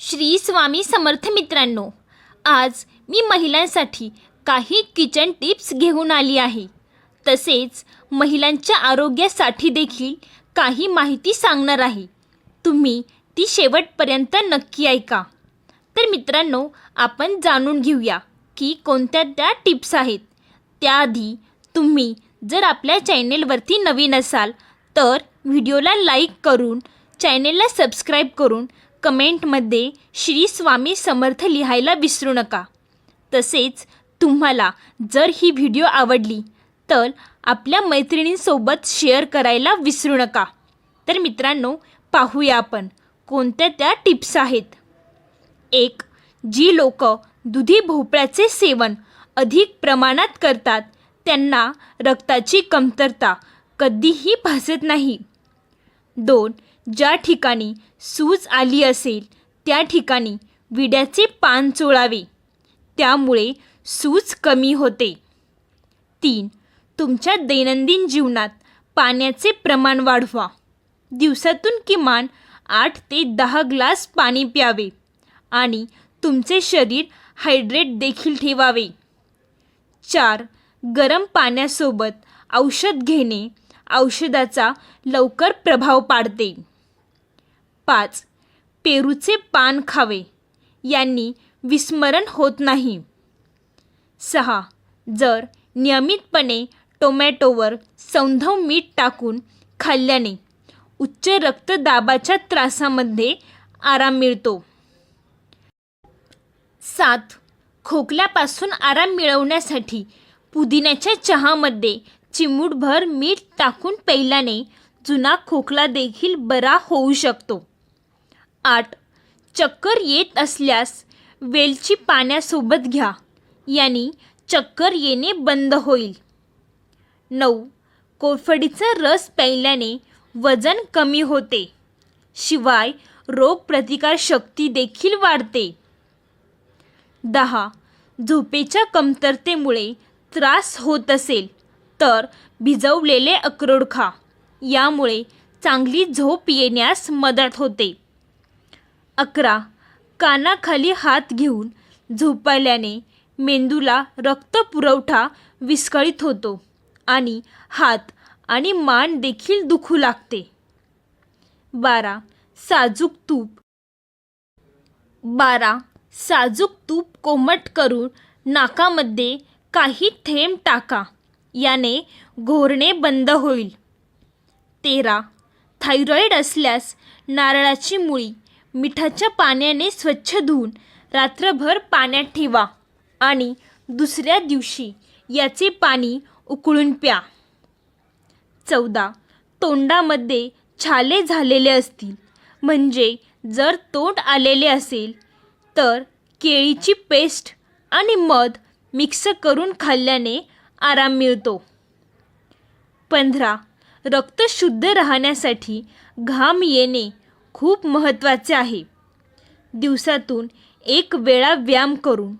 श्री स्वामी समर्थ मित्रांनो आज मी महिलांसाठी काही किचन टिप्स घेऊन आली आहे. तसेच महिलांच्या आरोग्यासाठी देखील काही माहिती सांगणार आहे. तुम्ही ती शेवटपर्यंत नक्की ऐका. तर मित्रांनो आपण जाणून घेऊया की कोणत्या त्या टिप्स आहेत. त्याआधी तुम्ही जर आपल्या चॅनेलवरती नवीन असाल तर व्हिडिओला लाईक करून चॅनेलला सबस्क्राईब करून कमेंटमध्ये श्री स्वामी समर्थ लिहायला विसरू नका. तसेच तुम्हाला जर ही व्हिडिओ आवडली तर आपल्या मैत्रिणींसोबत शेअर करायला विसरू नका. तर मित्रांनो पाहूया आपण कोणत्या त्या टिप्स आहेत. एक जी लोक दुधी भोपळ्याचे सेवन अधिक प्रमाणात करतात त्यांना रक्ताची कमतरता कधीही भासत नाही. दोन ज्या ठिकाणी सूज आली असेल त्या ठिकाणी विड्याचे पान चोळावे. त्यामुळे सूज कमी होते. तीन तुमच्या दैनंदिन जीवनात पाण्याचे प्रमाण वाढवा. दिवसातून किमान आठ ते दहा ग्लास पाणी प्यावे आणि तुमचे शरीर हायड्रेट देखील ठेवावे. चार गरम पाण्यासोबत औषध घेणे औषधाचा लवकर प्रभाव पाडते. पाच. पेरूचे पान खावे. यांनी विस्मरण होत नाही. सहा. जर नियमितपणे टोमॅटोवर सौंधव मीठ टाकून खाल्ल्याने उच्च रक्तदाबाच्या त्रासामध्ये आराम मिळतो. सात. खोकल्यापासून आराम मिळवण्यासाठी पुदिन्याच्या चहामध्ये चिमूटभर मीठ टाकून प्यायल्याने जुना खोकला देखील बरा होऊ शकतो. आठ. चक्कर येत असल्यास वेलची पाण्यासोबत घ्या. याने चक्कर येणे बंद होईल. नऊ. कोरफडीचा रस प्यायल्याने वजन कमी होते. शिवाय रोगप्रतिकारशक्ती देखील वाढते. दहा. झोपेच्या कमतरतेमुळे त्रास होत असेल तर भिजवलेले अक्रोड खा. यामुळे चांगली झोप येण्यास मदत होते. अकरा. कानाखाली हात घेऊन झोपायल्याने मेंदूला रक्तपुरवठा विस्कळीत होतो आणि हात आणि मान देखील दुखू लागते. बारा. साजूक तूप. बारा. साजूक तूप कोमट करून नाकामध्ये काही थेंब टाका याने घोरणे बंद होईल. तेरा. थायरॉईड असल्यास नारळाची मुळी मिठाच्या पाण्याने स्वच्छ धुवून रात्रभर पाण्यात ठेवा आणि दुसऱ्या दिवशी याचे पाणी उकळून प्या. चौदा. तोंडामध्ये छाले झालेले असतील. म्हणजे जर तोंड आलेले असेल तर केळीची पेस्ट आणि मध मिक्स करून खाल्ल्याने आराम मिळतो. पंधरा. रक्त शुद्ध राहण्यासाठी घाम येणे खूप महत्त्वाचे आहे. दिवसातून एक वेळा व्यायाम करून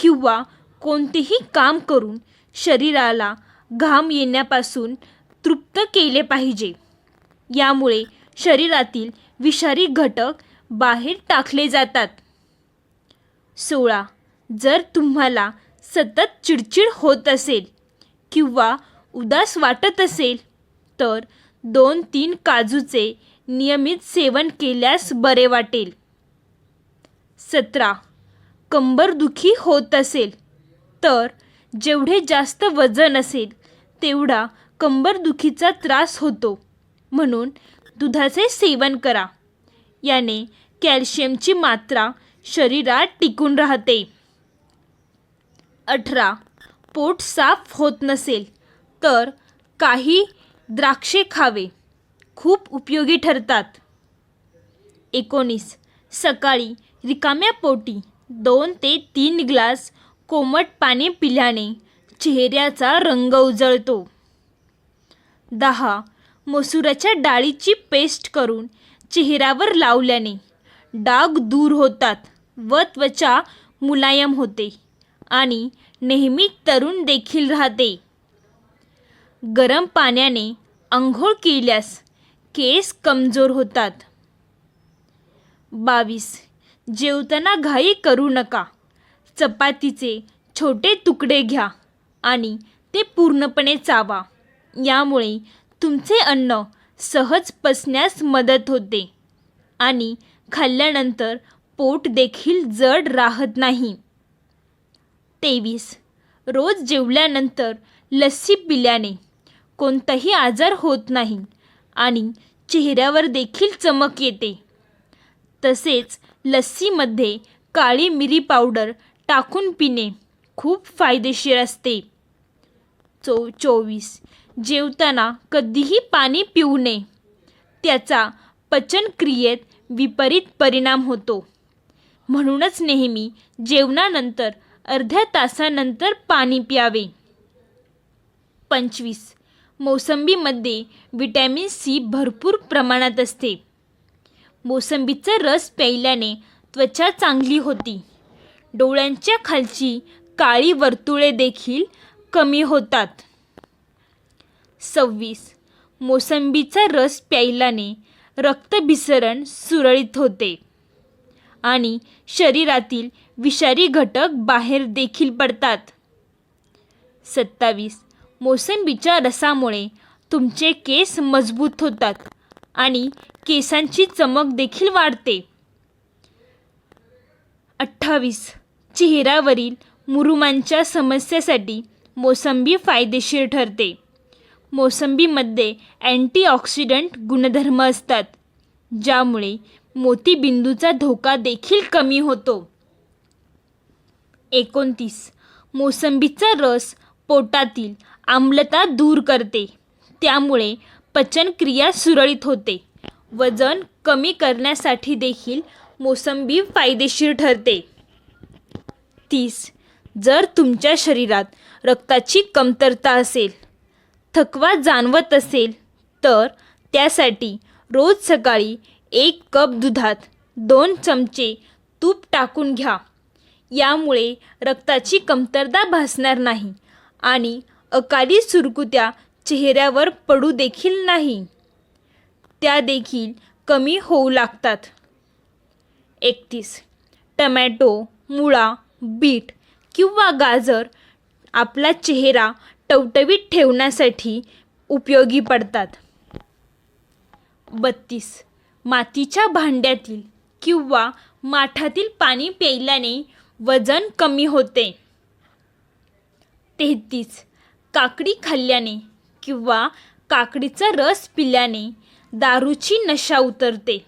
किंवा कोणतेही काम करून शरीराला घाम येण्यापासून तृप्त केले पाहिजे. यामुळे शरीरातील विषारी घटक बाहेर टाकले जातात. सोळा. जर तुम्हाला सतत चिडचिड होत असेल किंवा उदास वाटत असेल तर दोन तीन काजूचे नियमित सेवन केल्यास बरे वाटेल. सतरा. कंबरदुखी होत असेल तर जेवढे जास्त वजन असेल तेवढा कंबरदुखीचा त्रास होतो. म्हणून दुधाचे सेवन करा. याने कॅल्शियमची मात्रा शरीरात टिकून राहते. अठरा. पोट साफ होत नसेल तर काही द्राक्षे खावे. खूप उपयोगी ठरतात. एकोणीस. सकाळी रिकाम्या पोटी दोन ते तीन ग्लास कोमट पाणी पिल्याने चेहऱ्याचा रंग उजळतो. दहा. मसुराच्या डाळीची पेस्ट करून चेहऱ्यावर लावल्याने डाग दूर होतात व त्वचा मुलायम होते आणि नेहमी तरुण देखील राहते. गरम पाण्याने आंघोळ केल्यास केस कमजोर होतात. बावीस. जेवताना घाई करू नका. चपातीचे छोटे तुकडे घ्या आणि ते पूर्णपणे चावा. यामुळे तुमचे अन्न सहज पचण्यास मदत होते आणि खाल्ल्यानंतर पोट देखील जड राहत नाही. तेवीस. रोज जेवल्यानंतर लस्सी पिल्याने कोणताही आजार होत नाही. आणि चेहऱ्यावर देखील चमक येते. तसेच लस्सीमध्ये काळी मिरी पावडर टाकून पिणे खूप फायदेशीर असते. चो चोवीस. जेवताना कधीही पाणी पिऊ नये. त्याचा पचनक्रियेत विपरीत परिणाम होतो. म्हणूनच नेहमी जेवणानंतर अर्ध्या तासानंतर पाणी प्यावे. पंचवीस. मोसंबीमध्ये विटॅमिन सी भरपूर प्रमाणात असते. मोसंबीचा रस प्यायल्याने त्वचा चांगली होती. डोळ्यांच्या खालची काळी वर्तुळे देखील कमी होतात. सव्वीस. मोसंबीचा रस प्यायल्याने रक्तभिसरण सुरळीत होते आणि शरीरातील विषारी घटक बाहेर देखील पडतात. सत्तावीस. मोसंबीच्या रसामुळे तुमचे केस मजबूत होतात आणि केसांची चमक देखील वाढते. अठ्ठावीस. चेहऱ्यावरील मुरुमांच्या समस्येसाठी मोसंबी फायदेशीर ठरते. मोसंबीमध्ये अँटीऑक्सिडंट गुणधर्म असतात ज्यामुळे मोतीबिंदूचा धोका देखील कमी होतो. एकोणतीस. मोसंबीचा रस पोटातील आम्लता दूर करते. त्यामुळे पचनक्रिया सुरळीत होते. वजन कमी करण्यासाठी देखील मोसंबी फायदेशीर ठरते. तीस. जर तुमच्या शरीरात रक्ताची कमतरता असेल थकवा जाणवत असेल तर त्यासाठी रोज सकाळी एक कप दुधात दोन चमचे तूप टाकून घ्या. यामुळे रक्ताची कमतरता भासणार नाही. आणि अकाली सुरकुत्या चेहऱ्यावर पडू देखील नाही. त्या देखील कमी होऊ लागतात. एकतीस. टमॅटो मुळा बीट किंवा गाजर आपला चेहरा टवटवीत ठेवण्यासाठी उपयोगी पडतात. बत्तीस. मातीच्या भांड्यातील किंवा माठातील पाणी प्यायल्याने वजन कमी होते. तेहतीस. काकडी खाल्ल्याने किंवा काकडीचा रस पिल्याने दारूची नशा उतरते.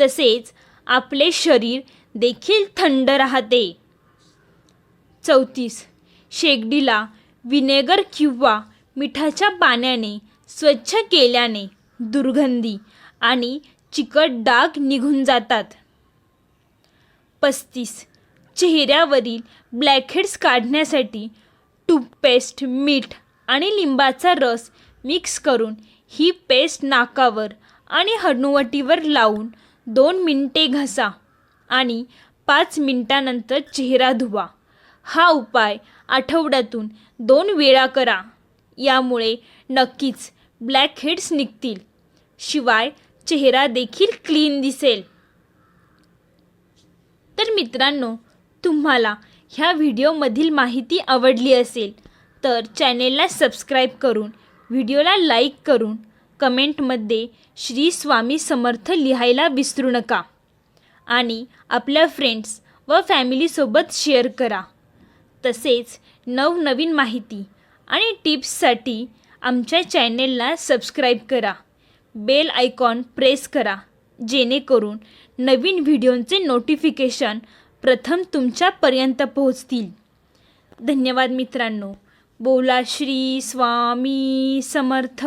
तसेच आपले शरीर देखील थंड राहते. चौतीस. शेगडीला विनेगर किंवा मिठाच्या पाण्याने स्वच्छ केल्याने दुर्गंधी आणि चिकट डाग निघून जातात. पस्तीस. चेहऱ्यावरील ब्लॅकहेड्स काढण्यासाठी टूथपेस्ट मीठ आणि लिंबाचा रस मिक्स करून ही पेस्ट नाकावर आणि हनुवटीवर लावून दोन मिनटे घसा आणि पाच मिनटानंतर चेहरा धुवा. हा उपाय आठवड्यातून दोन वेळा करा. यामुळे नक्कीच ब्लॅकहेड्स निघतील. शिवाय चेहरा देखील क्लीन दिसेल. तर मित्रांनो तुम्हाला ह्या व्हिडिओमधील माहिती आवडली असेल तर चॅनेलला सबस्क्राईब करून व्हिडिओला लाईक करून कमेंटमध्ये श्री स्वामी समर्थ लिहायला विसरू नका. आणि आपल्या फ्रेंड्स व फॅमिलीसोबत शेअर करा. तसेच नवनवीन माहिती आणि टिप्ससाठी आमच्या चॅनेलला सबस्क्राईब करा. बेल आयकॉन प्रेस करा जेणेकरून नवीन व्हिडिओंचे नोटिफिकेशन प्रथम तुमच्यापर्यंत पोहोचतील. धन्यवाद मित्रांनो. बोला श्री स्वामी समर्थ.